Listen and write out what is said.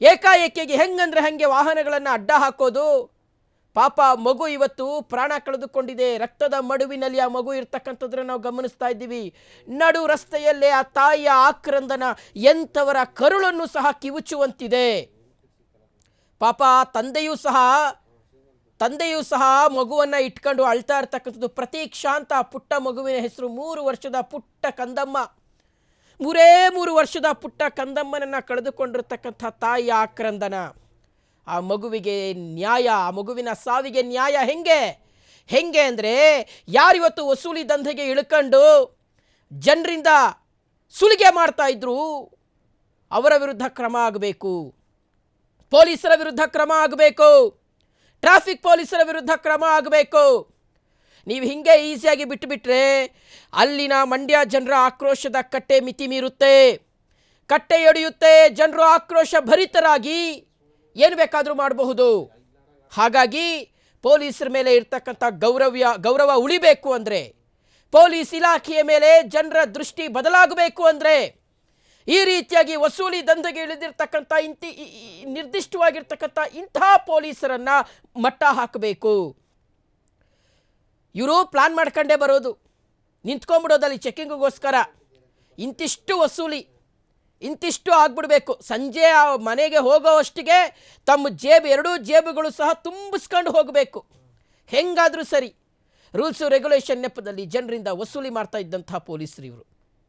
ಏಕಾಏಕಿಯಾಗಿ ಹೆಂಗಂದ್ರೆ ಹಂಗೆ ವಾಹನಗಳನ್ನು ಅಡ್ಡ ಹಾಕೋದು. ಪಾಪ ಮಗು ಇವತ್ತು ಪ್ರಾಣ ಕಳೆದುಕೊಂಡಿದೆ. ರಕ್ತದ ಮಡುವಿನಲ್ಲಿ ಆ ಮಗು ಇರ್ತಕ್ಕಂಥದ್ರೆ ನಾವು ಗಮನಿಸ್ತಾ ಇದ್ದೀವಿ. ನಡು ರಸ್ತೆಯಲ್ಲೇ ಆ ತಾಯಿಯ ಆಕ್ರಂದನ ಎಂಥವರ ಕರುಳನ್ನು ಸಹ ಕಿವುಚುವಂತಿದೆ. ಪಾಪ ತಂದೆಯೂ ಸಹ ತಂದೆಯೂ ಸಹ ಮಗುವನ್ನು ಇಟ್ಕೊಂಡು ಅಳ್ತಾ ಇರ್ತಕ್ಕಂಥದ್ದು ಪ್ರತೀಕ್ಷಾಂತ ಪುಟ್ಟ ಮಗುವಿನ ಹೆಸರು ಮೂರು ವರ್ಷದ ಪುಟ್ಟ ಕಂದಮ್ಮ. ಮೂರೇ ಮೂರು ವರ್ಷದ ಪುಟ್ಟ ಕಂದಮ್ಮನನ್ನು ಕಳೆದುಕೊಂಡಿರ್ತಕ್ಕಂಥ ತಾಯಿಯ ಆಕ್ರಂದನ. ಆ ಮಗುವಿಗೆ ನ್ಯಾಯ, ಆ ಮಗುವಿನ ಸಾವಿಗೆ ನ್ಯಾಯ ಹೆಂಗೆ? ಹೆಂಗೆ ಅಂದರೆ ಯಾರಿವತ್ತು ವಸೂಲಿ ದಂಧೆಗೆ ಇಳ್ಕೊಂಡು ಜನರಿಂದ ಸುಲಿಗೆ ಮಾಡ್ತಾ ಇದ್ರು ಅವರ ವಿರುದ್ಧ ಕ್ರಮ ಆಗಬೇಕು. ಪೊಲೀಸರ ವಿರುದ್ಧ ಕ್ರಮ ಆಗಬೇಕು. ಟ್ರಾಫಿಕ್ ಪೊಲೀಸರ ವಿರುದ್ಧ ಕ್ರಮ ಆಗಬೇಕು. ನೀವು ಹಿಂಗೆ ಈಸಿಯಾಗಿ ಬಿಟ್ಟುಬಿಟ್ರೆ ಅಲ್ಲಿನ ಮಂಡ್ಯ ಜನರ ಆಕ್ರೋಶದ ಕಟ್ಟೆ ಮಿತಿ ಮೀರುತ್ತೆ. ಕಟ್ಟೆ ಎಡೆಯುತ್ತೆ ಜನರು ಆಕ್ರೋಶ ಭರಿತರಾಗಿ ಏನು ಬೇಕಾದರೂ ಮಾಡಬಹುದು. ಹಾಗಾಗಿ ಪೊಲೀಸರ ಮೇಲೆ ಇರ್ತಕ್ಕಂಥ ಗೌರವ್ಯ, ಗೌರವ ಉಳಿಬೇಕು ಅಂದರೆ, ಪೊಲೀಸ್ ಇಲಾಖೆಯ ಮೇಲೆ ಜನರ ದೃಷ್ಟಿ ಬದಲಾಗಬೇಕು ಅಂದರೆ, ಈ ರೀತಿಯಾಗಿ ವಸೂಲಿ ದಂಧೆಗೆ ಇಳಿದಿರ್ತಕ್ಕಂಥ ಇಂತಿ ನಿರ್ದಿಷ್ಟವಾಗಿರ್ತಕ್ಕಂಥ ಇಂಥ ಪೊಲೀಸರನ್ನು ಮಟ್ಟ ಹಾಕಬೇಕು. ಇವರು ಪ್ಲಾನ್ ಮಾಡ್ಕೊಂಡೇ ಬರೋದು. ನಿಂತ್ಕೊಂಡ್ಬಿಡೋದಲ್ಲಿ ಚೆಕ್ಕಿಂಗಿಗೋಸ್ಕರ ಇಂತಿಷ್ಟು ವಸೂಲಿ, ಇಂತಿಷ್ಟು ಆಗ್ಬಿಡಬೇಕು. ಸಂಜೆ ಆ ಮನೆಗೆ ಹೋಗೋವಷ್ಟಿಗೆ ತಮ್ಮ ಜೇಬು, ಎರಡೂ ಜೇಬುಗಳು ಸಹ ತುಂಬಿಸ್ಕೊಂಡು ಹೋಗಬೇಕು. ಹೆಂಗಾದರೂ ಸರಿ. ರೂಲ್ಸು ರೆಗ್ಯುಲೇಷನ್ ನೆಪದಲ್ಲಿ ಜನರಿಂದ ವಸೂಲಿ ಮಾಡ್ತಾ ಇದ್ದಂಥ ಪೊಲೀಸರು ಇವರು.